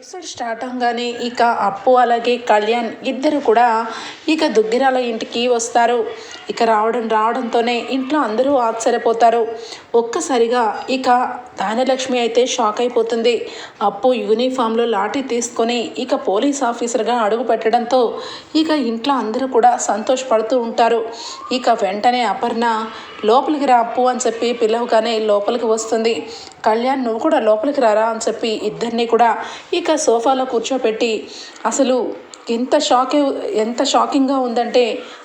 Episode start అవగానే ఇక అప్పు అలాగే కళ్యాణ్ ఇద్దరు కూడా ఇక దుగ్గిరాల ఇంటికి వస్తారు. ఇక రావడం రావడంతోనే ఇంట్లో అందరూ ఆశ్చర్యపోతారు. ఒక్కసారిగా ఇక ధాన్యలక్ష్మి అయితే షాక్ అయిపోతుంది. అప్పు యూనిఫామ్లో లాఠీ తీసుకొని ఇక పోలీస్ ఆఫీసర్గా అడుగు పెట్టడంతో ఇక ఇంట్లో అందరూ కూడా సంతోషపడుతూ ఉంటారు. ఇక వెంటనే అపర్ణ లోపలికి రా అప్పు అని చెప్పి పిలవగానే లోపలికి వస్తుంది. కళ్యాణ్ నువ్వు కూడా లోపలికి రారా అని చెప్పి ఇద్దరిని కూడా ఇక సోఫాలో కూర్చోపెట్టి అసలు ఎంత షాక్ ఎంత షాకింగ్గా ఉందంటే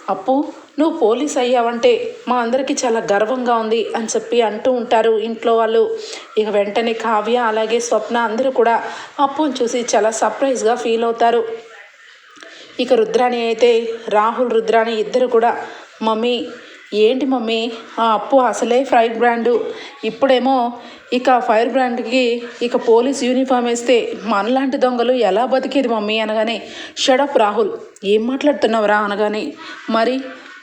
అప్పు నువ్వు పోలీస్ అయ్యావంటే మా అందరికీ చాలా గర్వంగా ఉంది అని చెప్పి అంటూ ఉంటారు ఇంట్లో వాళ్ళు. ఇక వెంటనే కావ్య అలాగే స్వప్న అందరూ కూడా అప్పుని చూసి చాలా సర్ప్రైజ్గా ఫీల్ అవుతారు. ఇక రుద్రాణి అయితే రాహుల్ రుద్రాణి ఇద్దరు కూడా మమ్మీ ఏంటి మమ్మీ? ఆ అప్పు అసలే ఫైర్ బ్రాండు. ఇప్పుడేమో ఇక ఫైర్ బ్రాండ్కి ఇక పోలీస్ యూనిఫామ్ వేస్తే మనలాంటి దొంగలు ఎలా బతికేది మమ్మీ అనగానే షడప్ రాహుల్. ఏం మాట్లాడుతున్నావురా? అనగానే మరి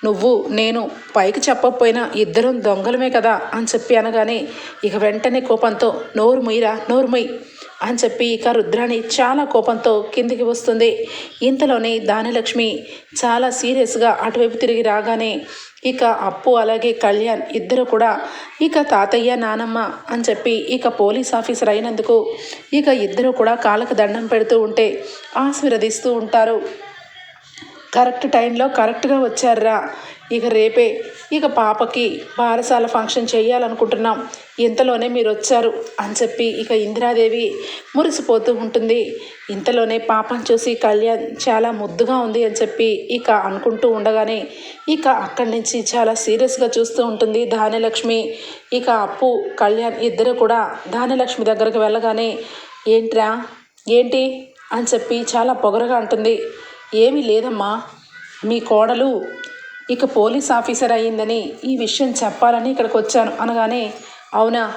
నువ్వు నేను పైకి చెప్పకపోయినా ఇద్దరం దొంగలమే కదా? అని చెప్పి అనగానే ఇక వెంటనే కోపంతో నోరు మొయ్యిరా నోరు మొయ్యి అని చెప్పి ఇక రుద్రాణి చాలా కోపంతో కిందికి వస్తుంది. ఇంతలోనే దానిలక్ష్మి చాలా సీరియస్గా అటువైపు తిరిగి రాగానే ఇక అప్పు అలాగే కళ్యాణ్ ఇద్దరు కూడా ఇక తాతయ్య నానమ్మ అని చెప్పి ఇక పోలీస్ ఆఫీసర్ అయినందుకు ఇక ఇద్దరు కూడా కాళ్ళకు దండం పెడుతూ ఉంటే ఆశీర్వదిస్తూ ఉంటారు. కరెక్ట్ టైంలో కరెక్ట్గా వచ్చారా? ఇక రేపే ఇక పాపకి బారసాల ఫంక్షన్ చేయాలనుకుంటున్నాం. ఇంతలోనే మీరు వచ్చారు అని చెప్పి ఇక ఇందిరాదేవి మురిసిపోతూ ఉంటుంది. ఇంతలోనే పాపను చూసి కళ్యాణ్ చాలా ముద్దుగా ఉంది అని చెప్పి ఇక అనుకుంటూ ఉండగానే ఇక అక్కడి నుంచి చాలా సీరియస్గా చూస్తూ ఉంటుంది ధాన్యలక్ష్మి. ఇక అప్పు కళ్యాణ్ ఇద్దరు కూడా ధాన్యలక్ష్మి దగ్గరకు వెళ్ళగానే ఏంట్రా? ఏంటి? అని చెప్పి చాలా పొగరగా అంటుంది. ఏమీ లేదమ్మా మీ కోడలు ఇక పోలీస్ ఆఫీసర్ అయ్యిందని ఈ విషయం చెప్పాలని ఇక్కడికి వచ్చాను అనగానే అవునా?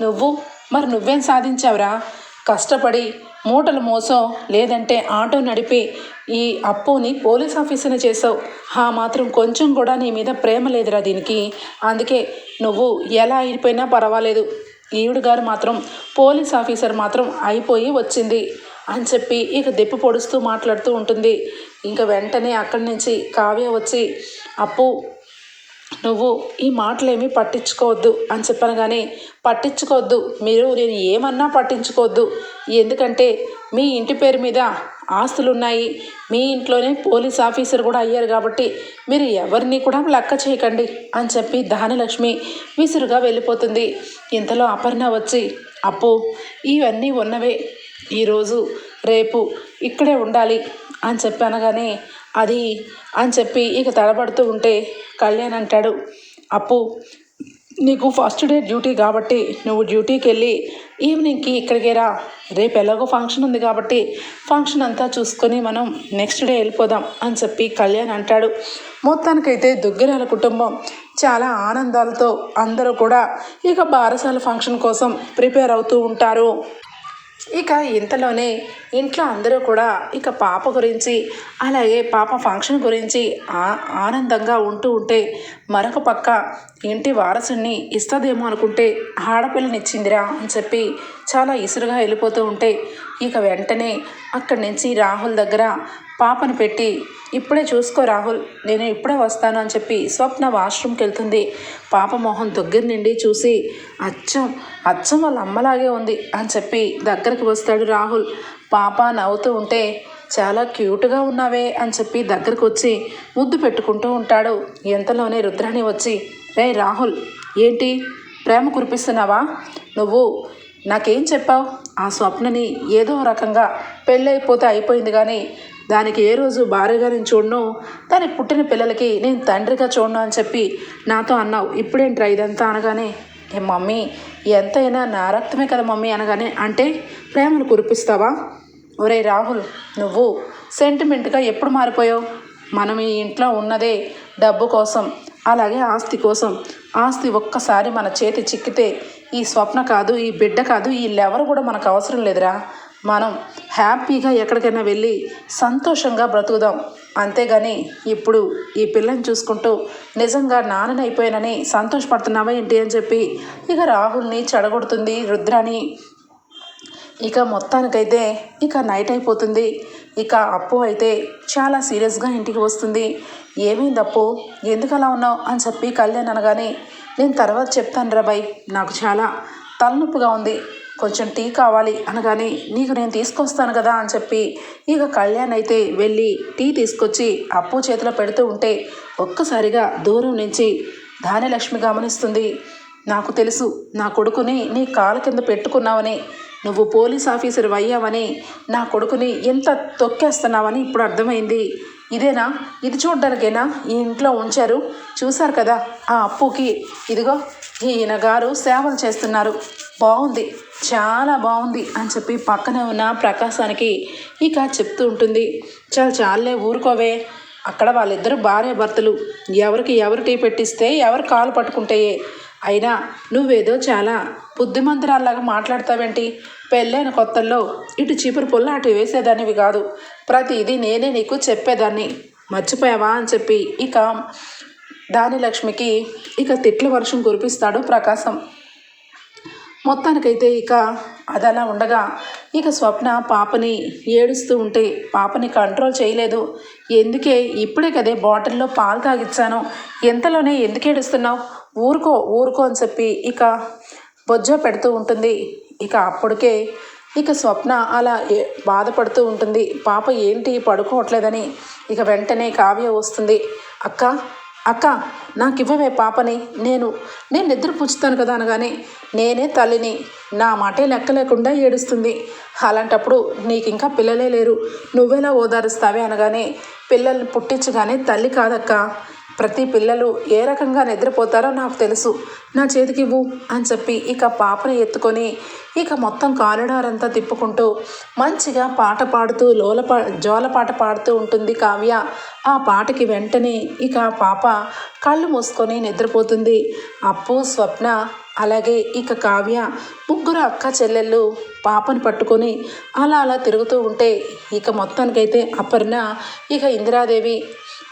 నువ్వు? మరి నువ్వేం సాధించావురా? కష్టపడి మూటలు మోసో లేదంటే ఆటో నడిపి ఈ అప్పుని పోలీస్ ఆఫీసర్ని చేసావు. ఆ మాత్రం కొంచెం కూడా నీ మీద ప్రేమ లేదురా దీనికి. అందుకే నువ్వు ఎలా అయిపోయినా పర్వాలేదు. ఈవిడ గారు మాత్రం పోలీస్ ఆఫీసర్ మాత్రం అయిపోయి వచ్చింది అని చెప్పి ఇక దెప్పి పొడుస్తూ మాట్లాడుతూ ఉంటుంది. ఇంకా వెంటనే అక్కడి నుంచి కావ్య వచ్చి అప్పు నువ్వు ఈ మాటలేమీ పట్టించుకోవద్దు అని చెప్పాను కానీ పట్టించుకోవద్దు. మీరు నేను ఏమన్నా పట్టించుకోవద్దు. ఎందుకంటే మీ ఇంటి పేరు మీద ఆస్తులు ఉన్నాయి మీ ఇంట్లోనే పోలీస్ ఆఫీసర్ కూడా అయ్యారు కాబట్టి మీరు ఎవరిని కూడా లెక్క చేయకండి అని చెప్పి ధానలక్ష్మి విసురుగా వెళ్ళిపోతుంది. ఇంతలో అపర్ణ వచ్చి అప్పు ఇవన్నీ ఉన్నవే. ఈరోజు రేపు ఇక్కడే ఉండాలి అని చెప్పి అనగానే అది అని చెప్పి ఇక తడబడుతూ ఉంటే కళ్యాణ్ అంటాడు అప్పు నీకు ఫస్ట్ డే డ్యూటీ కాబట్టి నువ్వు డ్యూటీకి వెళ్ళి ఈవినింగ్కి ఇక్కడికి రా. రేపు ఎలాగో ఫంక్షన్ ఉంది కాబట్టి ఫంక్షన్ అంతా చూసుకొని మనం నెక్స్ట్ డే వెళ్ళిపోదాం అని చెప్పి కళ్యాణ్ అంటాడు. మొత్తానికైతే దుగ్గిరాల కుటుంబం చాలా ఆనందాలతో అందరూ కూడా ఇక బారసాల ఫంక్షన్ కోసం ప్రిపేర్ అవుతూ ఉంటారు. ఇక ఇంతలోనే ఇంట్లో అందరూ కూడా ఇక పాప గురించి అలాగే పాప ఫంక్షన్ గురించి ఆ ఆనందంగా ఉంటూ ఉంటే మరొక పక్క ఇంటి వారసుని ఇస్తుందేమో అనుకుంటే ఆడపిల్లనిచ్చిందిరా అని చెప్పి చాలా ఇసురుగా వెళ్ళిపోతూ ఉంటే ఇక వెంటనే అక్కడి నుంచి రాహుల్ దగ్గర పాపను పెట్టి ఇప్పుడే చూసుకో రాహుల్ నేను ఇప్పుడే వస్తాను అని చెప్పి స్వప్న వాష్రూమ్కి వెళ్తుంది. పాప మొహం దగ్గర నుండి చూసి అచ్చం అచ్చం వాళ్ళ అమ్మలాగే ఉంది అని చెప్పి దగ్గరికి వస్తాడు రాహుల్. పాప నవ్వుతూ ఉంటే చాలా క్యూట్గా ఉన్నావే అని చెప్పి దగ్గరకు వచ్చి ముద్దు పెట్టుకుంటూ ఉంటాడు. ఎంతలోనే రుద్రాణి వచ్చి రే రాహుల్ ఏంటి? ప్రేమ కురిపిస్తున్నావా? నువ్వు నాకేం చెప్పావు? ఆ స్వప్నని ఏదో రకంగా పెళ్ళైపోతే అయిపోయింది కానీ దానికి ఏ రోజు భార్యగా నేను చూడను. దాని పుట్టిన పిల్లలకి నేను తండ్రిగా చూడను అని చెప్పి నాతో అన్నావు. ఇప్పుడేంట్రా ఇదంతా అనగానే ఏ మమ్మీ ఎంతైనా నా రక్తమే కదా మమ్మీ అనగానే అంటే ప్రేమను కురిపిస్తావా? ఒరే రాహుల్ నువ్వు సెంటిమెంట్గా ఎప్పుడు మారిపోయావు? మనం ఈ ఇంట్లో ఉన్నదే డబ్బు కోసం అలాగే ఆస్తి కోసం. ఆస్తి ఒక్కసారి మన చేతి చిక్కితే ఈ స్వప్న కాదు ఈ బిడ్డ కాదు వీళ్ళెవరు కూడా మనకు అవసరం లేదురా. మనం హ్యాపీగా ఎక్కడికైనా వెళ్ళి సంతోషంగా బ్రతుకుదాం. అంతేగాని ఇప్పుడు ఈ పిల్లని చూసుకుంటూ నిజంగా నాన్ననైపోయానని సంతోషపడుతున్నావా ఏంటి అని చెప్పి ఇక రాహుల్ని చెడగొడుతుంది రుద్రాని. ఇక మొత్తానికైతే ఇక నైట్ అయిపోతుంది. ఇక అప్పు అయితే చాలా సీరియస్గా ఇంటికి వస్తుంది. ఏమైంది అప్పు? ఎందుకు అలా ఉన్నావు? అని చెప్పి కళ్యాణ్ అనగానే నేను తర్వాత చెప్తాను రాబాయ్ నాకు చాలా తలనొప్పిగా ఉంది. కొంచెం టీ కావాలి అనగానే నీకు నేను తీసుకొస్తాను కదా అని చెప్పి ఇక కళ్యాణ్ అయితే వెళ్ళి టీ తీసుకొచ్చి అప్పు చేతిలో పెడుతూ ఉంటే ఒక్కసారిగా దూరం నుంచి ధాన్యలక్ష్మి గమనిస్తుంది. నాకు తెలుసు నా కొడుకుని నీ కాలు కింద పెట్టుకున్నావని నువ్వు పోలీస్ ఆఫీసర్ అయ్యావని నా కొడుకుని ఎంత తొక్కేస్తున్నావని ఇప్పుడు అర్థమైంది. ఇదేనా? ఇది చూడ్డానికేనా? ఈ ఇంట్లో ఉంచారు. చూశారు కదా ఆ అప్పుకి. ఇదిగో ఈయన గారు సేవలు చేస్తున్నారు. బాగుంది. చాలా బాగుంది అని చెప్పి పక్కనే ఉన్న ప్రకాశానికి ఇక చెప్తూ ఉంటుంది. చాలా చాలే ఊరుకోవే. అక్కడ వాళ్ళిద్దరు భార్య భర్తలు. ఎవరికి ఎవరు టీ పెట్టిస్తే ఎవరు కాలు పట్టుకుంటాయే? అయినా నువ్వేదో చాలా బుద్ధిమంతురాల్లాగా మాట్లాడతావేంటి? పెళ్ళైన కొత్తల్లో ఇటు చీపురు పుల్ల అటు వేసేదానివి కాదు. ప్రతిదీ నేనే నీకు చెప్పేదాన్ని. మర్చిపోయావా? అని చెప్పి ఇక దానిలక్ష్మికి ఇక తిట్ల వర్షం కురిపిస్తాడు ప్రకాశం. మొత్తానికైతే ఇక అదలా ఉండగా ఇక స్వప్న పాపని ఏడుస్తూ ఉంటే పాపని కంట్రోల్ చేయలేదు. ఎందుకే? ఇప్పుడే కదే బాటిల్లో పాలు తాగిచ్చాను. ఎంతలోనే ఎందుకు ఏడుస్తున్నావు? ఊరుకో ఊరుకో అని చెప్పి ఇక బొజ్జ పెడుతూ ఉంటుంది. ఇక అప్పటికే ఇక స్వప్న అలా ఏ- బాధపడుతూ ఉంటుంది. పాప ఏంటి? పడుకోవట్లేదని ఇక వెంటనే కావ్య వస్తుంది. అక్క అక్క నాకు ఇవ్వవే పాపని. నేను నేను నిద్ర పుచ్చుతాను కదా అనగానే నేనే తల్లిని. నా మాటే లెక్క లేకుండా ఏడుస్తుంది. అలాంటప్పుడు నీకు ఇంకా పిల్లలే లేరు. నువ్వెలా ఓదారుస్తావే అనగానే పిల్లల్ని పుట్టించగానే తల్లి కాదక్క. ప్రతి పిల్లలు ఏ రకంగా నిద్రపోతారో నాకు తెలుసు. నా చేతికి ఇవ్వు అని చెప్పి ఇక పాపని ఎత్తుకొని ఇక మొత్తం కారిడార్ అంతా తిప్పుకుంటూ మంచిగా పాట పాడుతూ లోలపా జోలపాట పాడుతూ ఉంటుంది కావ్య. ఆ పాటకి వెంటనే ఇక పాప కళ్ళు మూసుకొని నిద్రపోతుంది. అప్పు స్వప్న అలాగే ఇక కావ్య ముగ్గురు అక్క చెల్లెళ్ళు పాపను పట్టుకొని అలా అలా తిరుగుతూ ఉంటే ఇక మొత్తానికైతే అపర్ణ ఇక ఇందిరాదేవి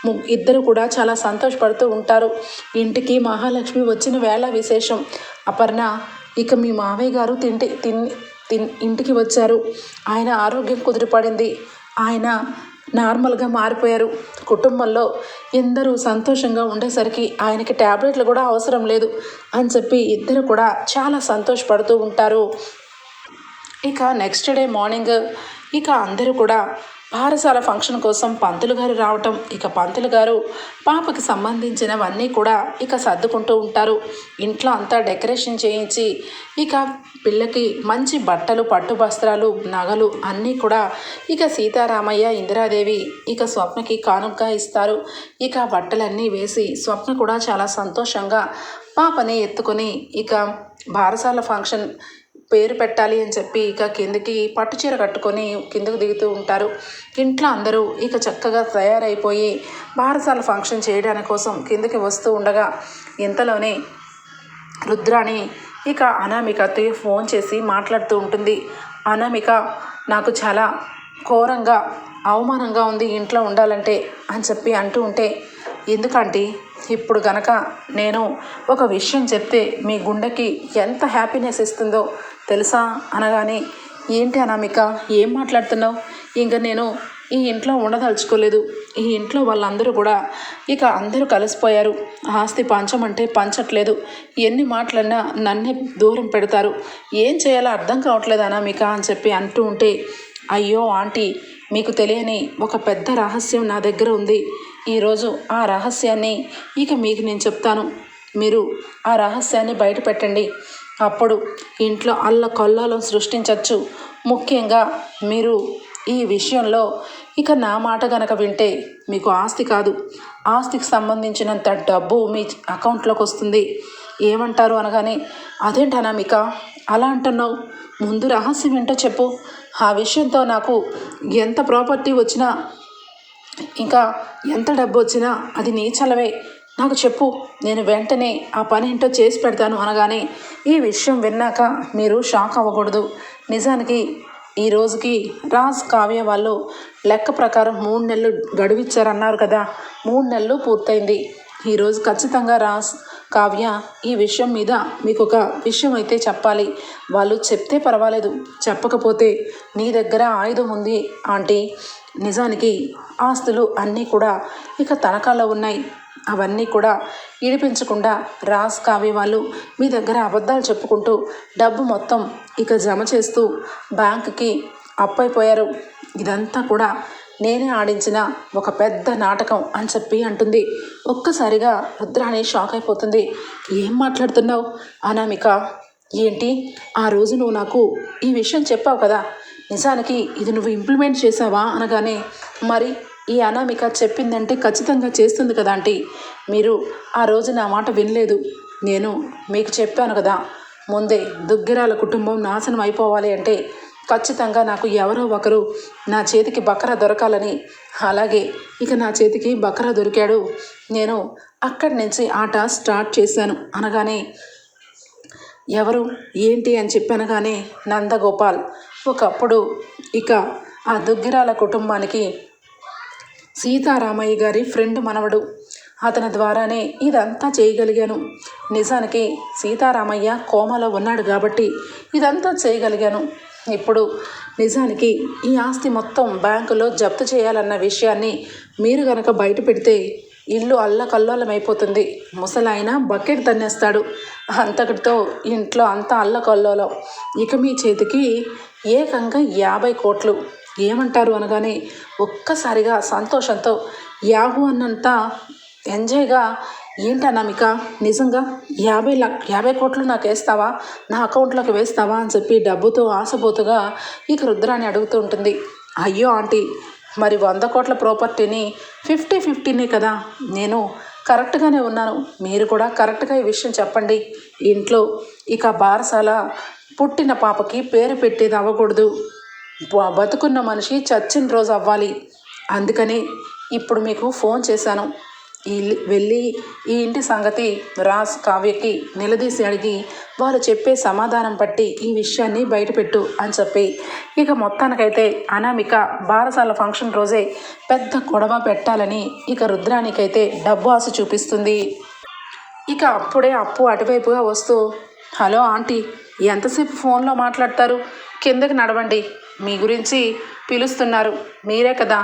ఇద్దరు కూడా చాలా సంతోషపడుతూ ఉంటారు. ఇంటికి మహాలక్ష్మి వచ్చిన వేళ విశేషం. అపర్ణ ఇక మీ మావయ్య గారు తింటి తిన్ తిన్ ఇంటికి వచ్చారు. ఆయన ఆరోగ్యం కుదిరిపడింది. ఆయన నార్మల్గా మారిపోయారు. కుటుంబంలో ఎందరూ సంతోషంగా ఉండేసరికి ఆయనకి ట్యాబ్లెట్లు కూడా అవసరం లేదు అని చెప్పి ఇద్దరు కూడా చాలా సంతోషపడుతూ ఉంటారు. ఇక నెక్స్ట్ డే మార్నింగ్ ఇక అందరూ కూడా బారసాల ఫంక్షన్ కోసం పంతులు గారు రావటం ఇక పంతులు గారు పాపకి సంబంధించినవన్నీ కూడా ఇక సర్దుకుంటూ ఉంటారు. ఇంట్లో అంతా డెకరేషన్ చేయించి ఇక పిల్లకి మంచి బట్టలు పట్టు వస్త్రాలు నగలు అన్నీ కూడా ఇక సీతారామయ్య ఇందిరాదేవి ఇక స్వప్నకి కానుకగా ఇస్తారు. ఇక బట్టలన్నీ వేసి స్వప్న కూడా చాలా సంతోషంగా పాపని ఎత్తుకొని ఇక బారసాల ఫంక్షన్ పేరు పెట్టాలి అని చెప్పి ఇక కిందకి పట్టు చీర కట్టుకొని కిందకు దిగుతూ ఉంటారు. ఇంట్లో అందరూ ఇక చక్కగా తయారైపోయి బారసాల ఫంక్షన్ చేయడానికి కోసం కిందకి వస్తూ ఉండగా ఇంతలోనే రుద్రాణి ఇక అనామికతో ఫోన్ చేసి మాట్లాడుతూ ఉంటుంది. అనామిక నాకు చాలా ఘోరంగా అవమానంగా ఉంది ఇంట్లో ఉండాలంటే అని చెప్పి అంటూ ఉంటే ఎందుకంటే? ఇప్పుడు గనక నేను ఒక విషయం చెప్తే మీ గుండెకి ఎంత హ్యాపీనెస్ ఇస్తుందో తెలుసా అనగానే ఏంటి అనామిక ఏం మాట్లాడుతున్నావు? ఇంకా నేను ఈ ఇంట్లో ఉండదలుచుకోలేదు. ఈ ఇంట్లో వాళ్ళందరూ కూడా ఇక అందరూ కలిసిపోయారు. ఆస్తి పంచమంటే పంచట్లేదు. ఎన్ని మాటలన్నా నన్నే దూరం పెడతారు. ఏం చేయాలో అర్థం కావట్లేదు అనామిక అని చెప్పి అంటూ ఉంటే అయ్యో ఆంటీ మీకు తెలియని ఒక పెద్ద రహస్యం నా దగ్గర ఉంది. ఈరోజు ఆ రహస్యాన్ని ఇక మీకు నేను చెప్తాను. మీరు ఆ రహస్యాన్ని బయట పెట్టండి. అప్పుడు ఇంట్లో అల్ల కొల్లాలను సృష్టించవచ్చు ముఖ్యంగా మీరు ఈ విషయంలో ఇక నా మాట గనక వింటే మీకు ఆస్తి కాదు. ఆస్తికి సంబంధించినంత డబ్బు మీ అకౌంట్లోకి వస్తుంది. ఏమంటారు అనగానే అదేంటి అనామిక? అలా అంటున్నావు? ముందు రహస్యం ఏంటో చెప్పు. ఆ విషయంతో నాకు ఎంత ప్రాపర్టీ వచ్చినా ఇంకా ఎంత డబ్బు వచ్చినా అది నీ చలవే. నాకు చెప్పు నేను వెంటనే ఆ పని ఏంటో చేసి పెడతాను అనగానే ఈ విషయం విన్నాక మీరు షాక్ అవ్వకూడదు. నిజానికి ఈ రోజుకి రాజ్ కావ్య వాళ్ళు లెక్క ప్రకారం మూడు నెలలు గడువిచ్చారన్నారు కదా. మూడు నెలలు పూర్తయింది. ఈరోజు ఖచ్చితంగా రాజ్ కావ్య ఈ విషయం మీద మీకు ఒక విషయం అయితే చెప్పాలి. వాళ్ళు చెప్తే పర్వాలేదు. చెప్పకపోతే నీ దగ్గర ఆయుధం ఉంది ఆంటీ. నిజానికి ఆస్తులు అన్నీ కూడా ఇక తనఖాలో ఉన్నాయి. అవన్నీ కూడా ఇడిపించకుండా రాస్ కావే వాళ్ళు మీ దగ్గర అబద్ధాలు చెప్పుకుంటూ డబ్బు మొత్తం ఇక జమ చేస్తూ బ్యాంకుకి అప్పైపోయారు. ఇదంతా కూడా నేనే ఆడించిన ఒక పెద్ద నాటకం అని చెప్పి అంటుంది. ఒక్కసారిగా రుద్రాణి షాక్ అయిపోతుంది. ఏం మాట్లాడుతున్నావు? అనామిక ఏంటి? ఆ రోజు నువ్వు నాకు ఈ విషయం చెప్పావు కదా. నిజానికి ఇది నువ్వు ఇంప్లిమెంట్ చేసావా అనగానే మరి ఈ అనామిక చెప్పిందంటే ఖచ్చితంగా చేస్తుంది కదా ఆంటీ. మీరు ఆ రోజు నా మాట వినలేదు. నేను మీకు చెప్పాను కదా ముందే దుగ్గిరాల కుటుంబం నాశనం అయిపోవాలి అంటే ఖచ్చితంగా నాకు ఎవరో ఒకరు నా చేతికి బకరా దొరకాలని అలాగే ఇక నా చేతికి బకరా దొరికాడు. నేను అక్కడి నుంచి ఆట స్టార్ట్ చేశాను అనగానే ఎవరు ఏంటి అని చెప్పనగానే నందగోపాల్. ఒకప్పుడు ఇక ఆ దుగ్గిరాల కుటుంబానికి సీతారామయ్య గారి ఫ్రెండ్ మనవడు. అతని ద్వారానే ఇదంతా చేయగలిగాను. నిజానికి సీతారామయ్య కోమలో ఉన్నాడు కాబట్టి ఇదంతా చేయగలిగాను. ఇప్పుడు నిజానికి ఈ ఆస్తి మొత్తం బ్యాంకులో జప్తు చేయాలన్న విషయాన్ని మీరు గనక బయట పెడితే ఇల్లు అల్లకల్లోలమైపోతుంది. ముసలాయన బకెట్ తన్నేస్తాడు. అంతటితో ఇంట్లో అంతా అల్లకల్లోలం. ఇక మీ చేతికి ఏకంగా యాభై కోట్లు. ఏమంటారు అనగానే ఒక్కసారిగా సంతోషంతో యాహూ అన్నంత ఎంజాయ్గా ఏంటన్నామిక నిజంగా యాభై లక్ష యాభై కోట్లు నాకు వేస్తావా? నా అకౌంట్లోకి వేస్తావా? అని చెప్పి డబ్బుతో ఆశపోతుగా ఇక రుద్రాన్ని అడుగుతూ ఉంటుంది. అయ్యో ఆంటీ మరి వంద కోట్ల ప్రాపర్టీని ఫిఫ్టీ ఫిఫ్టీనే కదా? నేను కరెక్ట్గానే ఉన్నాను. మీరు కూడా కరెక్ట్గా ఈ విషయం చెప్పండి. ఇంట్లో ఇక బారసాల పుట్టిన పాపకి పేరు పెట్టేది అవ్వకూడదు. బతుకున్న మనిషి చచ్చిన రోజు అవ్వాలి. అందుకని ఇప్పుడు మీకు ఫోన్ చేశాను. ఈ వెళ్ళి ఈ ఇంటి సంగతి రాజ్ కావ్యకి నిలదీసి అడిగి వారు చెప్పే సమాధానం బట్టి ఈ విషయాన్ని బయటపెట్టు అని చెప్పి. ఇక మొత్తానికైతే అనామిక బారసాల ఫంక్షన్ రోజే పెద్ద గొడవ పెట్టాలని ఇక రుద్రానికైతే డబ్బు ఆశ చూపిస్తుంది. ఇక అప్పుడే అప్పు అటువైపుగా వస్తూ హలో ఆంటీ ఎంతసేపు ఫోన్లో మాట్లాడతారు? కిందకి నడవండి. మీ గురించి పిలుస్తున్నారు. మీరే కదా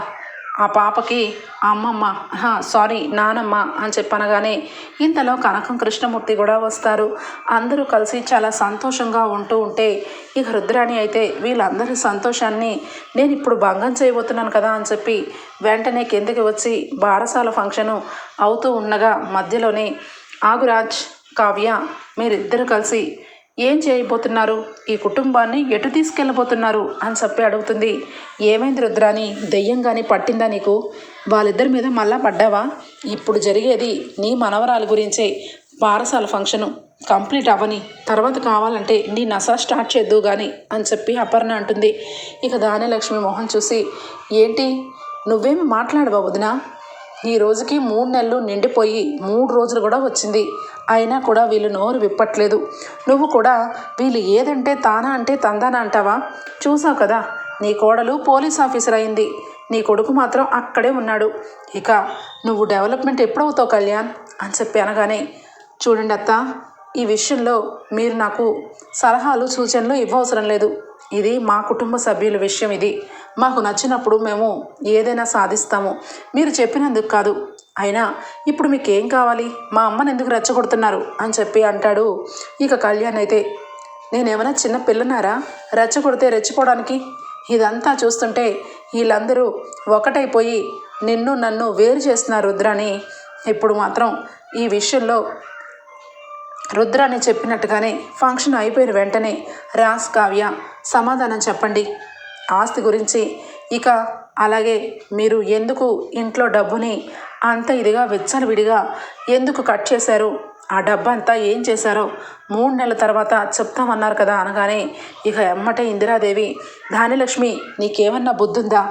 ఆ పాపకి అమ్మమ్మ హా, సారీ నానమ్మ అని చెప్పనగానే ఇంతలో కనకం కృష్ణమూర్తి కూడా వస్తారు. అందరూ కలిసి చాలా సంతోషంగా ఉంటూ ఉంటే ఇక రుద్రాణి అయితే వీళ్ళందరి సంతోషాన్ని నేను ఇప్పుడు భంగం చేయబోతున్నాను కదా అని చెప్పి వెంటనే కిందకి వచ్చి బారసాల ఫంక్షను అవుతూ ఉండగా మధ్యలోనే ఆగురాజ్ కావ్య మీరిద్దరూ కలిసి ఏం చేయబోతున్నారు? ఈ కుటుంబాన్ని ఎటు తీసుకెళ్ళబోతున్నారు? అని చెప్పి అడుగుతుంది. ఏమైంది రుద్రాని దెయ్యం కానీ పట్టిందా నీకు? వాళ్ళిద్దరి మీద మళ్ళా పడ్డావా? ఇప్పుడు జరిగేది నీ మనవరాలు గురించే. పారసాల ఫంక్షను కంప్లీట్ అవ్వని తర్వాత కావాలంటే నీ నస స్టార్ట్ చేద్దు కానీ అని చెప్పి అపర్ణ అంటుంది. ఇక దానిలక్ష్మి మొహం చూసి ఏంటి? నువ్వేమి మాట్లాడవా వదినా? ఈ రోజుకి మూడు నెలలు నిండిపోయి మూడు రోజులు కూడా వచ్చింది. అయినా కూడా వీళ్ళు నోరు విప్పట్లేదు. నువ్వు కూడా వీళ్ళు ఏదంటే తానా అంటే తందానా అంటావా? చూసావు కదా నీ కోడలు పోలీస్ ఆఫీసర్ అయింది. నీ కొడుకు మాత్రం అక్కడే ఉన్నాడు. ఇక నువ్వు డెవలప్మెంట్ ఎప్పుడవుతావు కళ్యాణ్? అని చెప్పి అనగానే చూడండి అత్త ఈ విషయంలో మీరు నాకు సలహాలు సూచనలు ఇవ్వవసరం లేదు. ఇది మా కుటుంబ సభ్యుల విషయం ఇది. మాకు నచ్చినప్పుడు మేము ఏదైనా సాధిస్తాము. మీరు చెప్పినందుకు కాదు. అయినా ఇప్పుడు మీకు ఏం కావాలి? మా అమ్మని ఎందుకు రెచ్చగొడుతున్నారు? అని చెప్పి అంటాడు. ఇక కళ్యాణ్ అయితే నేనేమైనా చిన్న పిల్లనారా రెచ్చగొడితే రెచ్చిపోవడానికి? ఇదంతా చూస్తుంటే వీళ్ళందరూ ఒకటైపోయి నిన్ను నన్ను వేరు చేస్తున్నారు రుద్రాని ఇప్పుడు మాత్రం ఈ విషయంలో రుద్రాని చెప్పినట్టుగానే ఫంక్షన్ అయిపోయిన వెంటనే రాస్ కావ్య సమాధానం చెప్పండి. ఆస్తి గురించి ఇక అలాగే మీరు ఎందుకు ఇంట్లో డబ్బుని అంత ఇదిగా విడిగా ఎందుకు కట్ చేశారు? ఆ డబ్బంతా ఏం చేశారో మూడు నెలల తర్వాత చెప్తామన్నారు కదా అనగానే ఇక ఎమ్మటే ఇందిరాదేవి ధాన్యలక్ష్మి నీకేమన్నా బుద్ధుందా?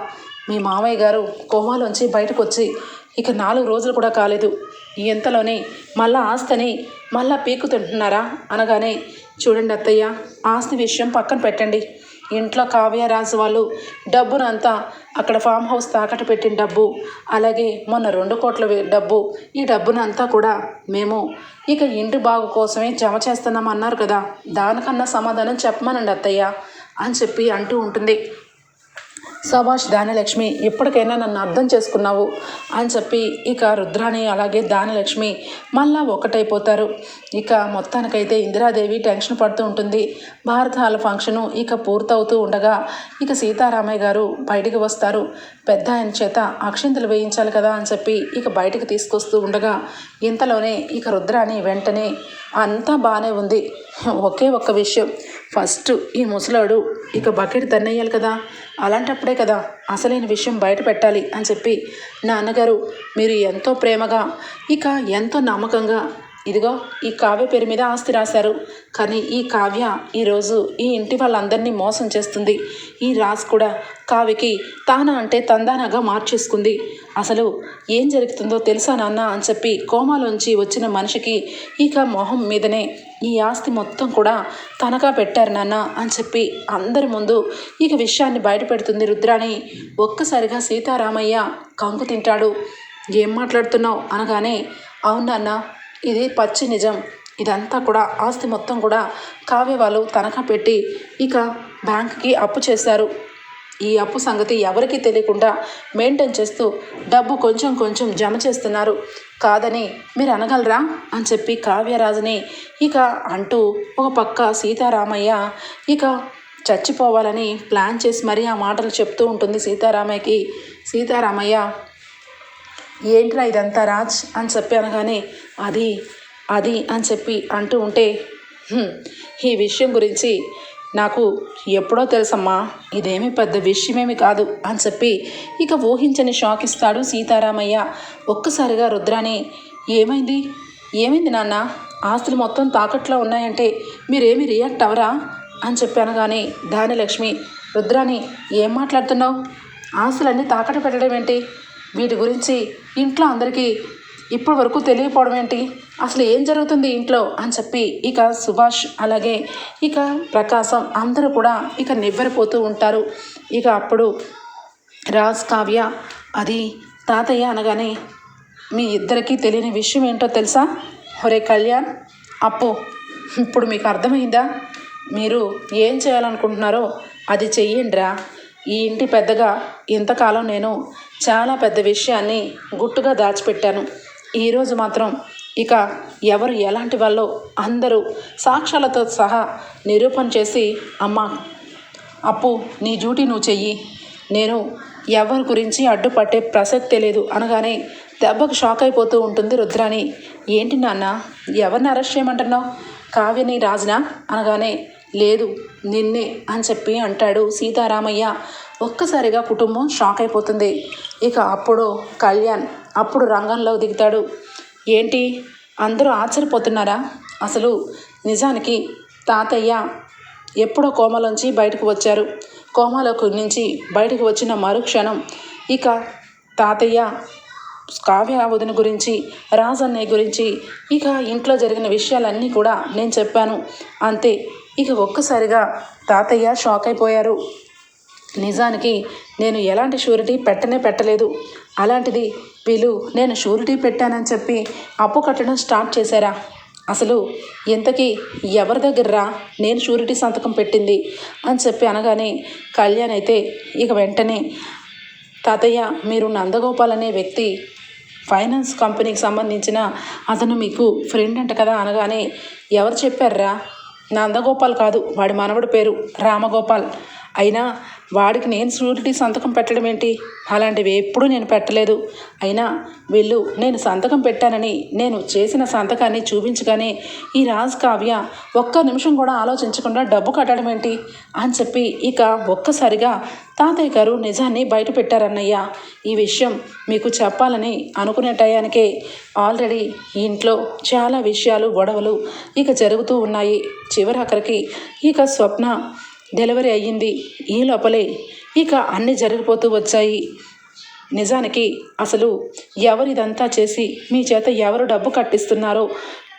మీ మామయ్య గారు కోమాలోంచి బయటకు వచ్చి ఇక నాలుగు రోజులు కూడా కాలేదు. ఇంతలోనే మళ్ళా ఆస్తిని మళ్ళా పీకుతుంటున్నారా అనగానే చూడండి అత్తయ్య ఆస్తి విషయం పక్కన పెట్టండి. ఇంట్లో కావ్యరాజు వాళ్ళు డబ్బునంతా అక్కడ ఫామ్ హౌస్ తాకట్టు పెట్టిన డబ్బు అలాగే మొన్న రెండు కోట్ల డబ్బు. ఈ డబ్బునంతా కూడా మేము ఇక ఇంటి బాగు కోసమే జమ చేస్తున్నాం అన్నారు కదా. దానికన్నా సమాధానం చెప్పమనండి అత్తయ్య అని చెప్పి అంటూ ఉంటుంది. సభాష్ దానలక్ష్మి ఎప్పటికైనా నన్ను అర్థం చేసుకున్నావు అని చెప్పి ఇక రుద్రాణి అలాగే దానలక్ష్మి మళ్ళా ఒకటైపోతారు ఇక మొత్తానికైతే ఇందిరాదేవి టెన్షన్ పడుతూ ఉంటుంది. భారత హాల ఫంక్షను ఇక పూర్తవుతూ ఉండగా ఇక సీతారామయ్య గారు బయటికి వస్తారు. పెద్ద ఆయన చేత అక్షింతలు వేయించాలి కదా అని చెప్పి ఇక బయటికి తీసుకొస్తూ ఉండగా ఇంతలోనే ఇక రుద్రాణి వెంటనే అంతా బాగానే ఉంది. ఒకే ఒక్క విషయం. ఫస్ట్ ఈ ముసలాడు ఇక బకెట్ తన్నేయాలి కదా అలాంటప్పుడే కదా అసలైన విషయం బయట పెట్టాలి అని చెప్పి నాన్నగారు మీరు ఎంతో ప్రేమగా ఇక ఎంతో నమ్మకంగా ఇదిగో ఈ కావ్య పేరు మీద ఆస్తి రాశారు. కానీ ఈ కావ్య ఈరోజు ఈ ఇంటి వాళ్ళందరినీ మోసం చేస్తుంది. ఈ రాజ్ కూడా కావ్యకి తాన అంటే తందానగా మార్చేసుకుంది. అసలు ఏం జరుగుతుందో తెలుసా నాన్న అని చెప్పి కోమాలోంచి వచ్చిన మనిషికి ఇక మొహం మీదనే ఈ ఆస్తి మొత్తం కూడా తనఖా పెట్టారు నాన్న అని చెప్పి అందరి ముందు ఇక విషయాన్ని బయటపెడుతుంది రుద్రాణి. ఒక్కసారిగా సీతారామయ్య కంకు తింటాడు. ఏం మాట్లాడుతున్నావు? అనగానే అవును ఇది పచ్చి నిజం. ఇదంతా కూడా ఆస్తి మొత్తం కూడా కావ్య వాళ్ళు తనఖా పెట్టి ఇక బ్యాంక్కి అప్పు చేశారు. ఈ అప్పు సంగతి ఎవరికీ తెలియకుండా మెయింటైన్ చేస్తూ డబ్బు కొంచెం కొంచెం జమ చేస్తున్నారు. కాదని మీరు అనగలరా? అని చెప్పి కావ్యరాజుని ఇక అంటూ ఒక పక్క సీతారామయ్య ఇక చచ్చిపోవాలని ప్లాన్ చేసి మరీ ఆ మాటలు చెప్తూ ఉంటుంది సీతారామయ్యకి. సీతారామయ్య ఏంట్రా ఇదంతా రాజ్ అని చెప్పి అనగానే అది అది అని చెప్పి అంటూ ఉంటే ఈ విషయం గురించి నాకు ఎప్పుడో తెలుసమ్మా ఇదేమి పెద్ద విషయమేమి కాదు అని చెప్పి ఇక ఊహించని షాక్ ఇస్తాడు సీతారామయ్య. ఒక్కసారిగా రుద్రాని ఏమైంది? ఏమైంది నాన్న? ఆస్తులు మొత్తం తాకట్లో ఉన్నాయంటే మీరేమి రియాక్ట్ అవరా అని చెప్పాను కానీ దాని దానిలక్ష్మి రుద్రాని ఏం మాట్లాడుతున్నావు? ఆస్తులన్నీ తాకట్టు పెట్టడం ఏంటి వీటి గురించి ఇంట్లో అందరికీ ఇప్పటి వరకు తెలియకపోవడం ఏంటి? అసలు ఏం జరుగుతుంది ఇంట్లో? అని చెప్పి ఇక సుభాష్ అలాగే ఇక ప్రకాశం అందరూ కూడా ఇక నివ్వెరపోతూ ఉంటారు. ఇక అప్పుడు రాజ్ కావ్య అది తాతయ్య అనగానే మీ ఇద్దరికీ తెలియని విషయం ఏంటో తెలుసా? ఒరే కళ్యాణ్ అప్పు ఇప్పుడు మీకు అర్థమైందా? మీరు ఏం చేయాలనుకుంటున్నారో అది చెయ్యండిరా. ఈ ఇంటి పెద్దగా ఇంతకాలం నేను చాలా పెద్ద విషయాన్ని గుట్టుగా దాచిపెట్టాను. ఈరోజు మాత్రం ఇక ఎవరు ఎలాంటి వాళ్ళో అందరూ సాక్ష్యాలతో సహా నిరూపణ చేసి అమ్మా అప్పు నీ డ్యూటీ నువ్వు చెయ్యి. నేను ఎవరి గురించి అడ్డుపట్టే ప్రసక్తే లేదు అనగానే దెబ్బకు షాక్ అయిపోతూ ఉంటుంది రుద్రాణి. ఏంటి నాన్న ఎవరిని అరెస్ట్ చేయమంటున్నావు? కావ్యని రాజునా? అనగానే లేదు నిన్నే అని చెప్పి అంటాడు సీతారామయ్య. ఒక్కసారిగా కుటుంబం షాక్ అయిపోతుంది. ఇక అప్పుడు కళ్యాణ్ అప్పుడు రంగంలో దిగుతాడు. ఏంటి? అందరూ ఆశ్చర్యపోతున్నారా? అసలు నిజానికి తాతయ్య ఎప్పుడో కోమలోంచి బయటకు వచ్చారు. కోమలోకి నుంచి బయటకు వచ్చిన మరుక్షణం ఇక తాతయ్య కావ్య వదిన గురించి రాజన్నయ్య గురించి ఇక ఇంట్లో జరిగిన విషయాలన్నీ కూడా నేను చెప్పాను. అంతే. ఇక ఒక్కసారిగా తాతయ్య షాక్ అయిపోయారు. నిజానికి నేను ఎలాంటి షూరిటీ పెట్టనే పెట్టలేదు. అలాంటిది వీళ్ళు నేను షూరిటీ పెట్టానని చెప్పి అప్పు కట్టడం స్టార్ట్ చేశారా? అసలు ఇంతకీ ఎవరి దగ్గరరా నేను షూరిటీ సంతకం పెట్టింది అని చెప్పి అనగానే కళ్యాణ్ అయితే ఇక వెంటనే తాతయ్య మీరు నందగోపాల్ అనే వ్యక్తి ఫైనాన్స్ కంపెనీకి సంబంధించిన అతను మీకు ఫ్రెండ్ అంట కదా అనగానే ఎవరు చెప్పారా నందగోపాల్ కాదు వాడి మనవడి పేరు రామగోపాల్. అయినా వాడికి నేను షూరిటీ సంతకం పెట్టడం ఏంటి? అలాంటివి ఎప్పుడూ నేను పెట్టలేదు. అయినా వీళ్ళు నేను సంతకం పెట్టానని నేను చేసిన సంతకాన్ని చూపించగానే ఈ రాజ్ కావ్య ఒక్క నిమిషం కూడా ఆలోచించకుండా డబ్బు కట్టడం ఏంటి? అని చెప్పి ఇక ఒక్కసారిగా తాతయ్య గారు నిజాన్ని బయట పెట్టారన్నయ్య. ఈ విషయం మీకు చెప్పాలని అనుకునే టయానికే ఆల్రెడీ ఇంట్లో చాలా విషయాలు గొడవలు ఇక జరుగుతూ ఉన్నాయి. చివరాఖరికి ఇక స్వప్న డెలివరీ అయ్యింది. ఈ లోపలే ఇక అన్నీ జరిగిపోతూ వచ్చాయి. నిజానికి అసలు ఎవరిదంతా చేసి మీ చేత ఎవరు డబ్బు కట్టిస్తున్నారో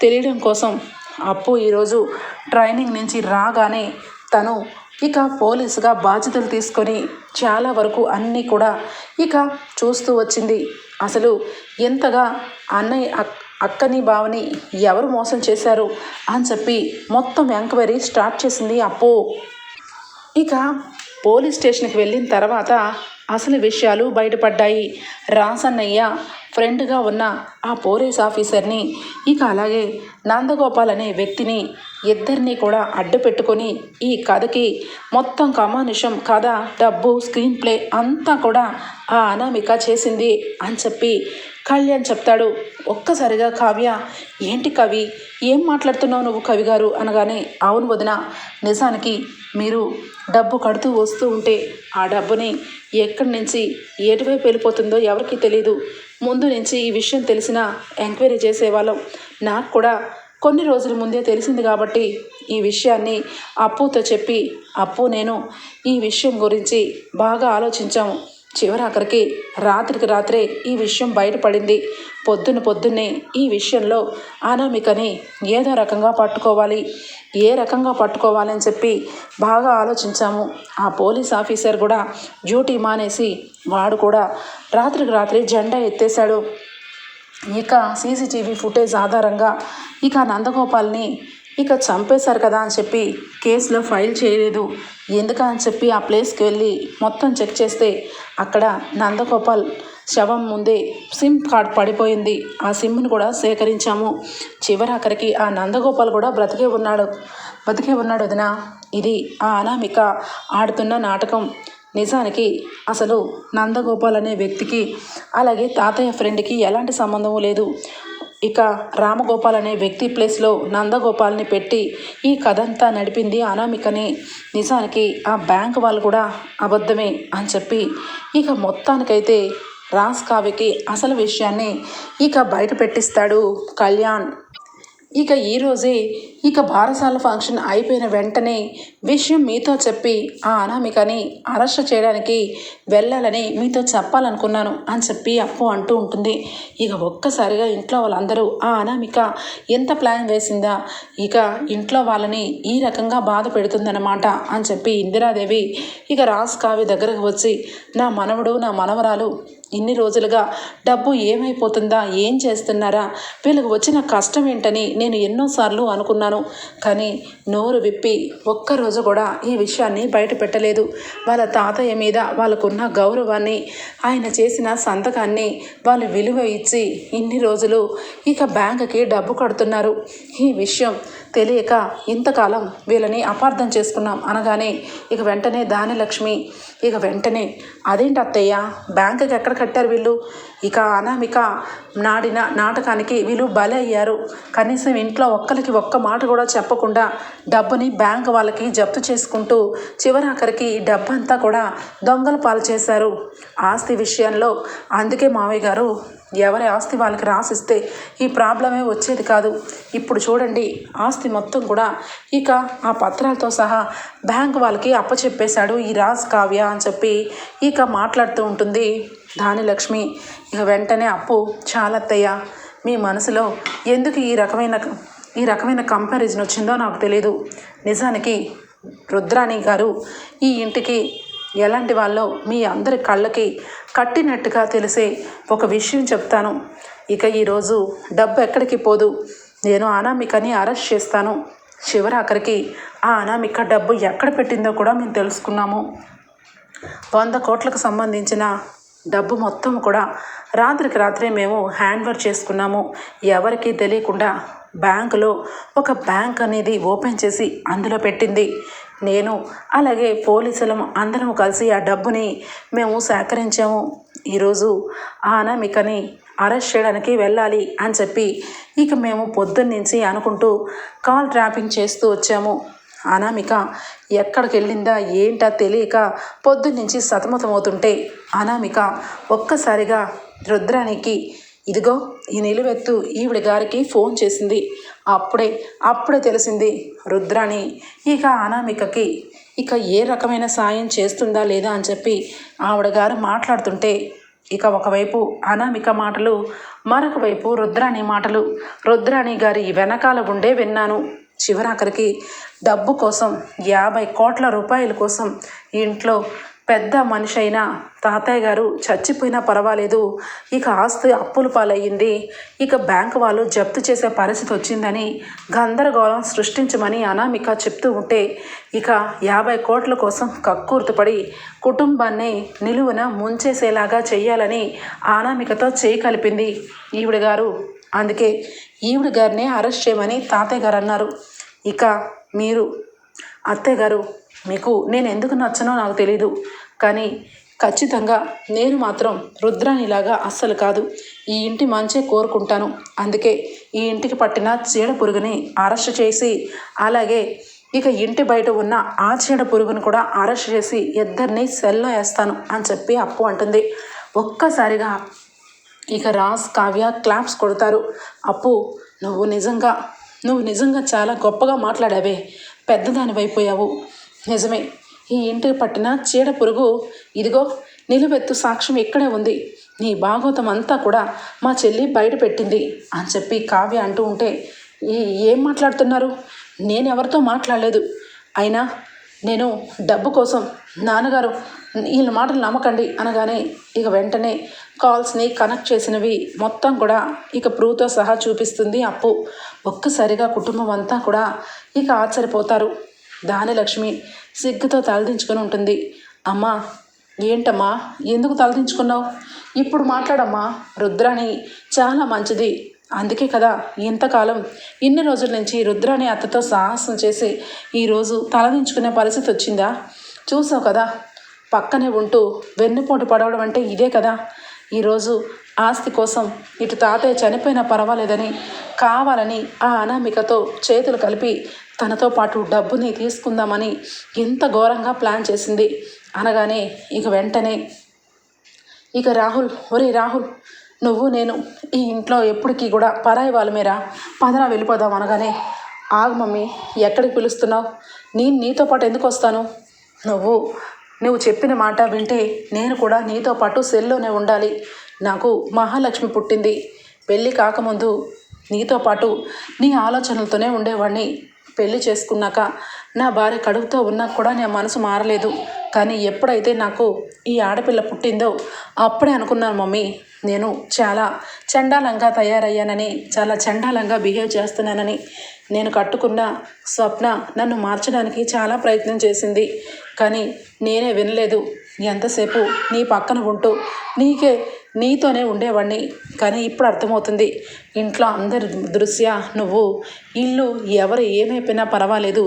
తెలియడం కోసం అప్పు ఈరోజు ట్రైనింగ్ నుంచి రాగానే తను ఇక పోలీసుగా బాధ్యతలు తీసుకొని చాలా వరకు అన్నీ కూడా ఇక చూస్తూ వచ్చింది. అసలు ఎంతగా అన్నయ్య అక్- అక్కని బావని ఎవరు మోసం చేశారు అని చెప్పి మొత్తం ఎంక్వైరీ స్టార్ట్ చేసింది అప్పు. ఇక పోలీస్ స్టేషన్కి వెళ్ళిన తర్వాత అసలు విషయాలు బయటపడ్డాయి. రాసన్నయ్య ఫ్రెండ్గా ఉన్న ఆ పోలీస్ ఆఫీసర్ని ఇక అలాగే నందగోపాల్ అనే వ్యక్తిని ఇద్దరిని కూడా అడ్డు పెట్టుకొని ఈ కథకి మొత్తం కమానుషం కథ డబ్బు స్క్రీన్ ప్లే అంతా కూడా ఆ అనామిక చేసింది అని చెప్పి కళ్యాణ్ చెప్తాడు. ఒక్కసారిగా కావ్య ఏంటి కవి? ఏం మాట్లాడుతున్నావు నువ్వు కవి గారు అనగానే అవును వదిన నిజానికి మీరు డబ్బు కడుతూ వస్తూ ఉంటే ఆ డబ్బుని ఎక్కడి నుంచి ఎటువైపు వెళ్ళిపోతుందో ఎవరికీ తెలియదు ముందు నుంచి ఈ విషయం తెలిసిన ఎంక్వైరీ చేసేవాళ్ళం. నాకు కూడా కొన్ని రోజుల ముందే తెలిసింది కాబట్టి ఈ విషయాన్ని అప్పుతో చెప్పి అప్పు నేను ఈ విషయం గురించి బాగా ఆలోచించాము చివరాఖరికి రాత్రికి రాత్రే ఈ విషయం బయటపడింది. పొద్దున పొద్దున్నే ఈ విషయంలో అనామికని ఏదో రకంగా పట్టుకోవాలి. ఏ రకంగా పట్టుకోవాలని చెప్పి బాగా ఆలోచించాము. ఆ పోలీస్ ఆఫీసర్ కూడా డ్యూటీ మానేసి వాడు కూడా రాత్రికి రాత్రి జెండా ఎత్తేశాడు. ఇక సీసీటీవీ ఫుటేజ్ ఆధారంగా ఇక నందగోపాల్ని ఇక చంపేశారు కదా అని చెప్పి కేసులో ఫైల్ చేయలేదు. ఎందుకని చెప్పి ఆ ప్లేస్కి వెళ్ళి మొత్తం చెక్ చేస్తే అక్కడ నందగోపాల్ శవం ముందే సిమ్ కార్డ్ పడిపోయింది. ఆ సిమ్ని కూడా సేకరించాము. చివరాఖరికి ఆ నందగోపాల్ కూడా బ్రతికే ఉన్నాడు. బ్రతికే ఉన్నాడు వదినా. ఇది ఆ అనామిక ఆడుతున్న నాటకం. నిజానికి అసలు నందగోపాల్ అనే వ్యక్తికి అలాగే తాతయ్య ఫ్రెండ్కి ఎలాంటి సంబంధము లేదు. ఇక రామగోపాల్ అనే వ్యక్తి ప్లేస్లో నందగోపాల్ని పెట్టి ఈ కథ అంతా నడిపింది అనామికని. నిజానికి ఆ బ్యాంక్ వాళ్ళు కూడా అబద్ధమే అని చెప్పి ఇక మొత్తానికైతే రాస్ కావ్యకి అసలు విషయాన్ని ఇక బయట పెట్టిస్తాడు కళ్యాణ్. ఇక ఈరోజే ఇక బారసాల ఫంక్షన్ అయిపోయిన వెంటనే విషయం మీతో చెప్పి ఆ అనామికని అరెస్ట్ చేయడానికి వెళ్ళాలని మీతో చెప్పాలనుకున్నాను అని చెప్పి అప్పు అంటూ ఉంటుంది. ఇక ఒక్కసారిగా ఇంట్లో వాళ్ళందరూ ఆ అనామిక ఎంత ప్లాన్ వేసిందా? ఇక ఇంట్లో వాళ్ళని ఈ రకంగా బాధ పెడుతుందన్నమాట అని చెప్పి ఇందిరాదేవి ఇక రాజ్ కావి దగ్గరకు వచ్చి నా మనవడు నా మనవరాలు ఇన్ని రోజులుగా డబ్బు ఏమైపోతుందా? ఏం చేస్తున్నారా? వీళ్ళకి వచ్చిన కష్టం ఏంటని నేను ఎన్నోసార్లు అనుకున్నాను. కానీ నోరు విప్పి ఒక్కరోజు కూడా ఈ విషయాన్ని బయట పెట్టలేదు. వాళ్ళ తాతయ్య మీద వాళ్ళకున్న గౌరవాన్ని ఆయన చేసిన సంతకాన్ని వాళ్ళు విలువ ఇచ్చి ఇన్ని రోజులు ఇక బ్యాంకుకి డబ్బు కడుతున్నారు. ఈ విషయం తెలియక ఇంతకాలం వీళ్ళని అపార్థం చేసుకున్నాం అనగానే ఇక వెంటనే దానిలక్ష్మి ఇక వెంటనే అదేంటి అత్తయ్య బ్యాంకుకి ఎక్కడ కట్టారు వీళ్ళు? ఇక అనామిక నాడిన నాటకానికి వీళ్ళు బలి అయ్యారు. కనీసం ఇంట్లో ఒక్కరికి ఒక్క మాట కూడా చెప్పకుండా డబ్బుని బ్యాంక్ వాళ్ళకి జప్తు చేసుకుంటూ చివరాఖరికి ఈ డబ్బంతా కూడా దొంగలు పాలు చేశారు. ఆస్తి విషయంలో అందుకే మావయ్య గారు ఎవరి ఆస్తి వాళ్ళకి రాసిస్తే ఈ ప్రాబ్లమే వచ్చేది కాదు. ఇప్పుడు చూడండి ఆస్తి మొత్తం కూడా ఇక ఆ పత్రాలతో సహా బ్యాంక్ వాళ్ళకి అప్పచెప్పేశాడు ఈ రాజ్ కావ్య అని చెప్పి ఇక మాట్లాడుతూ ఉంటుంది దాని లక్ష్మి. ఇక వెంటనే అప్పు చాలత్తయ్య మీ మనసులో ఎందుకు ఈ రకమైన ఈ రకమైన కంపారిజన్ వచ్చిందో నాకు తెలియదు నిజానికి రుద్రాణి గారు ఈ ఇంటికి ఎలాంటి వాళ్ళో మీ అందరి కళ్ళకి కట్టినట్టుగా తెలిసే ఒక విషయం చెప్తాను. ఇక ఈరోజు డబ్బు ఎక్కడికి పోదు. నేను అనామికని అరెస్ట్ చేస్తాను. చివరాఖరికి ఆ అనామిక డబ్బు ఎక్కడ పెట్టిందో కూడా మేము తెలుసుకున్నాము. వంద కోట్లకు సంబంధించిన డబ్బు మొత్తం కూడా రాత్రికి రాత్రే మేము హ్యాండ్ఓవర్ చేసుకున్నాము. ఎవరికీ తెలియకుండా బ్యాంకులో ఒక బ్యాంక్ అనేది ఓపెన్ చేసి అందులో పెట్టింది. నేను అలాగే పోలీసులం అందరం కలిసి ఆ డబ్బుని మేము సేకరించాము. ఈరోజు ఆ అనామికని అరెస్ట్ చేయడానికి వెళ్ళాలి అని చెప్పి ఇక మేము పొద్దున్నుంచి అనుకుంటూ కాల్ ట్రాపింగ్ చేస్తూ వచ్చాము. అనామిక ఎక్కడికి వెళ్ళిందా ఏంటా తెలియక పొద్దున్నుంచి సతమతమవుతుంటే అనామిక ఒక్కసారిగా రుద్రానికి ఇదిగో ఈ నిలువెత్తు ఈవిడ గారికి ఫోన్ చేసింది. అప్పుడే అప్పుడే తెలిసింది రుద్రాణి ఇక అనామికకి ఇక ఏ రకమైన సాయం చేస్తుందా లేదా అని చెప్పి ఆవిడ గారు మాట్లాడుతుంటే ఇక ఒకవైపు అనామిక మాటలు మరొక వైపు రుద్రాణి మాటలు. రుద్రాణి గారి వెనకాల ఉండే విన్నాను. చివరాఖరికి డబ్బు కోసం యాభై కోట్ల రూపాయల కోసం ఇంట్లో పెద్ద మనిషి అయిన తాతయ్య గారు చచ్చిపోయినా పర్వాలేదు. ఇక ఆస్తి అప్పుల పాలయ్యింది. ఇక బ్యాంకు వాళ్ళు జప్తు చేసే పరిస్థితి వచ్చిందని గందరగోళం సృష్టించమని అనామిక చెప్తూ ఉంటే ఇక యాభై కోట్ల కోసం కక్కుర్తుపడి కుటుంబాన్ని నిలువున ముంచేసేలాగా చేయాలని అనామికతో చేయి కలిపింది ఈవిడ గారు. అందుకే ఈవిడ గారిని అరెస్ట్ చేయమని తాతయ్య గారు అన్నారు. ఇక మీరు అత్తయ్య గారు మీకు నేను ఎందుకు నచ్చనో నాకు తెలీదు. కానీ ఖచ్చితంగా నేను మాత్రం రుద్రానిలాగా అస్సలు కాదు. ఈ ఇంటి మంచే కోరుకుంటాను. అందుకే ఈ ఇంటికి పట్టిన చీడ పురుగుని అరెస్ట్ చేసి అలాగే ఇక ఇంటి బయట ఉన్న ఆ చీడ పురుగును కూడా అరెస్ట్ చేసి ఇద్దరిని సెల్లో వేస్తాను అని చెప్పి అప్పు అంటుంది. ఒక్కసారిగా ఇక రాస్ కావ్య క్లాప్స్ కొడతారు. అప్పు నువ్వు నిజంగా నువ్వు నిజంగా చాలా గొప్పగా మాట్లాడావే. పెద్దదానివైపోయావు. నిజమే. ఈ ఇంటికి పట్టిన చీడ పురుగు ఇదిగో నిలువెత్తు సాక్ష్యం ఇక్కడే ఉంది. నీ భాగవతం అంతా కూడా మా చెల్లి బయట పెట్టింది అని చెప్పి కావ్య అంటూ ఉంటే ఈ ఏం మాట్లాడుతున్నారు? నేను ఎవరితో మాట్లాడలేదు. అయినా నేను డబ్బు కోసం నాన్నగారు వీళ్ళ మాటలు నమ్మకండి అనగానే ఇక వెంటనే కాల్స్ని కనెక్ట్ చేసినవి మొత్తం కూడా ఇక ప్రూతో సహా చూపిస్తుంది అప్పు. ఒక్కసారిగా కుటుంబం అంతా కూడా ఇక ఆశ్చర్యపోతారు. దానిలక్ష్మి సిగ్గుతో తలదించుకొని ఉంటుంది. అమ్మా ఏంటమ్మా? ఎందుకు తలదించుకున్నావు? ఇప్పుడు మాట్లాడమ్మా. రుద్రాణి చాలా మంచిది. అందుకే కదా ఇంతకాలం ఇన్ని రోజుల నుంచి రుద్రాణి అత్తతో సాహసం చేసి ఈరోజు తలదించుకునే పరిస్థితి వచ్చిందా? చూసావు కదా పక్కనే ఉంటూ వెన్నుపోటు పడవడం అంటే ఇదే కదా. ఈరోజు ఆస్తి కోసం ఇటు తాతయ్య చనిపోయినా పర్వాలేదని కావాలని ఆ అనామికతో చేతులు కలిపి తనతో పాటు డబ్బుని తీసుకుందామని ఎంత ఘోరంగా ప్లాన్ చేసింది. అనగానే ఇక వెంటనే ఇక రాహుల్ ఒరే రాహుల్ నువ్వు నేను ఈ ఇంట్లో ఎప్పటికీ కూడా పరాయి వాళ్ళమేరా? పదరా వెళ్ళిపోదాం అనగానే ఆగు మమ్మీ ఎక్కడికి పిలుస్తున్నావు? నేను నీతో పాటు ఎందుకు వస్తాను? నువ్వు నువ్వు చెప్పిన మాట వింటే నేను కూడా నీతో పాటు సెల్లోనే ఉండాలి. నాకు మహాలక్ష్మి పుట్టింది. పెళ్ళి కాకముందు నీతో పాటు నీ ఆలోచనలతోనే ఉండేవాడిని పెళ్ళి చేసుకున్నాక నా భార్య కడుపుతో ఉన్నా కూడా నా మనసు మారలేదు. కానీ ఎప్పుడైతే నాకు ఈ ఆడపిల్ల పుట్టిందో అప్పుడే అనుకున్నాను మమ్మీ నేను చాలా చండాలంగా తయారయ్యానని చాలా చండాలంగా బిహేవ్ చేస్తున్నానని. నేను కట్టుకున్న స్వప్న నన్ను మార్చడానికి చాలా ప్రయత్నం చేసింది. కానీ నేనే వినలేదు. ఎంతసేపు నీ పక్కన ఉంటూ నీకే నీతోనే ఉండేవాడిని కానీ ఇప్పుడు అర్థమవుతుంది. ఇంట్లో అందరి దృశ్య నువ్వు ఇల్లు ఎవరు ఏమైపోయినా పర్వాలేదు.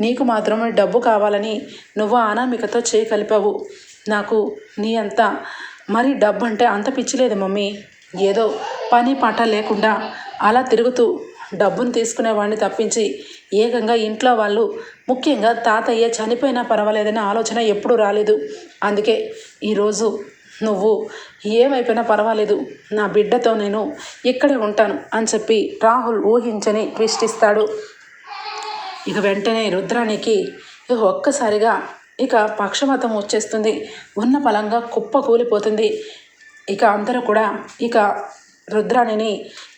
నీకు మాత్రమే డబ్బు కావాలని నువ్వు అనామికతో చేయగలిపావు నాకు నీ అంత మరి డబ్బు అంటే అంత పిచ్చిలేదు మమ్మీ. ఏదో పని పాట లేకుండా అలా తిరుగుతూ డబ్బును తీసుకునేవాడిని తప్పించి ఏకంగా ఇంట్లో వాళ్ళు ముఖ్యంగా తాతయ్య చనిపోయినా పర్వాలేదనే ఆలోచన ఎప్పుడూ రాలేదు. అందుకే ఈరోజు నువ్వు ఏమైపోయినా పర్వాలేదు. నా బిడ్డతో నేను ఇక్కడే ఉంటాను అని చెప్పి రాహుల్ ఊహించని ట్విస్ట్ ఇస్తాడు ఇక వెంటనే రుద్రానికి ఇక ఒక్కసారిగా ఇక పక్షపాతం వచ్చేస్తుంది. ఉన్న పలంగా కుప్ప కూలిపోతుంది. ఇక అందరూ కూడా ఇక రుద్రాణిని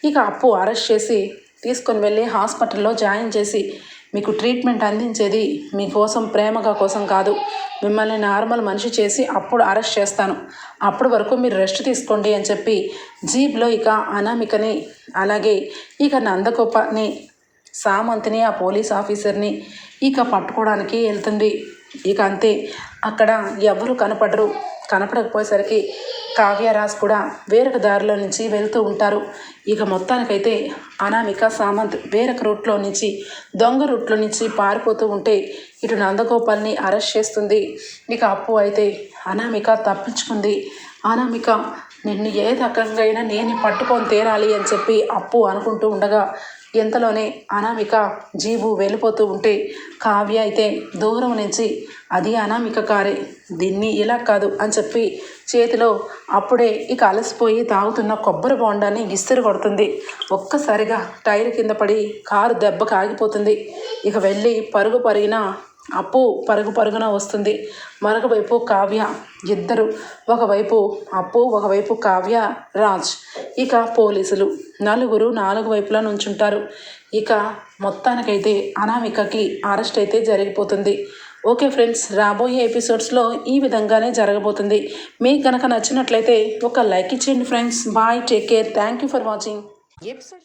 ఇక అప్పు అరెస్ట్ చేసి తీసుకొని వెళ్ళి హాస్పిటల్లో జాయిన్ చేసి మీకు ట్రీట్మెంట్ అందించేది మీకోసం ప్రేమగా కోసం కాదు. మిమ్మల్ని నార్మల్ మనిషి చేసి అప్పుడు అరెస్ట్ చేస్తాను. అప్పటి వరకు మీరు రెస్ట్ తీసుకోండి అని చెప్పి జీప్లో ఇక అనామికని అలాగే ఇక నందగోపని సామంతిని ఆ పోలీస్ ఆఫీసర్ని ఇక పట్టుకోవడానికి వెళ్తుంది. ఇక అంతే. అక్కడ ఎవరు కనపడరు. కనపడకపోయేసరికి కావ్యరాజ్ కూడా వేరొక దారిలో నుంచి వెళ్తూ ఉంటారు. ఇక మొత్తానికైతే అనామిక సామంత్ వేరొక రూట్లో నుంచి దొంగ రూట్లో నుంచి పారిపోతూ ఉంటే ఇటు నందగోపాల్ని అరెస్ట్ చేస్తుంది. ఇక అప్పు అయితే అనామిక తప్పించుకుంది. అనామిక నిన్ను ఏ రకంగా అయినా నేను పట్టుకొని తీరాలి అని చెప్పి అప్పు అనుకుంటూ ఉండగా ఇంతలోనే అనామిక జీబు వెళ్ళిపోతూ ఉంటే కావ్య అయితే దూరం నుంచి అది అనామిక కారే దీన్ని ఇలా కాదు అని చెప్పి చేతిలో అప్పుడే ఇక అలసిపోయి తాగుతున్న కొబ్బరి బొండాన్ని విసిరి కొడుతుంది. ఒక్కసారిగా టైర్ కింద పడి కారు దెబ్బ ఆగిపోతుంది ఇక వెళ్ళి పరుగు పరిగిన అప్పు పరుగు పరుగున వస్తుంది. మరొక వైపు కావ్య ఇద్దరు. ఒకవైపు అప్పు ఒకవైపు కావ్య రాజ్. ఇక పోలీసులు. నలుగురు నాలుగు వైపులా నుంచుంటారు. ఇక మొత్తానికైతే అనామికకి అరెస్ట్ అయితే జరిగిపోతుంది. ఓకే ఫ్రెండ్స్ రాబోయే ఎపిసోడ్స్లో ఈ విధంగానే జరగబోతుంది. మీకు కనుక నచ్చినట్లయితే ఒక లైక్ ఇచ్చేయండి friends. Bye take care. Thank you for watching. Episode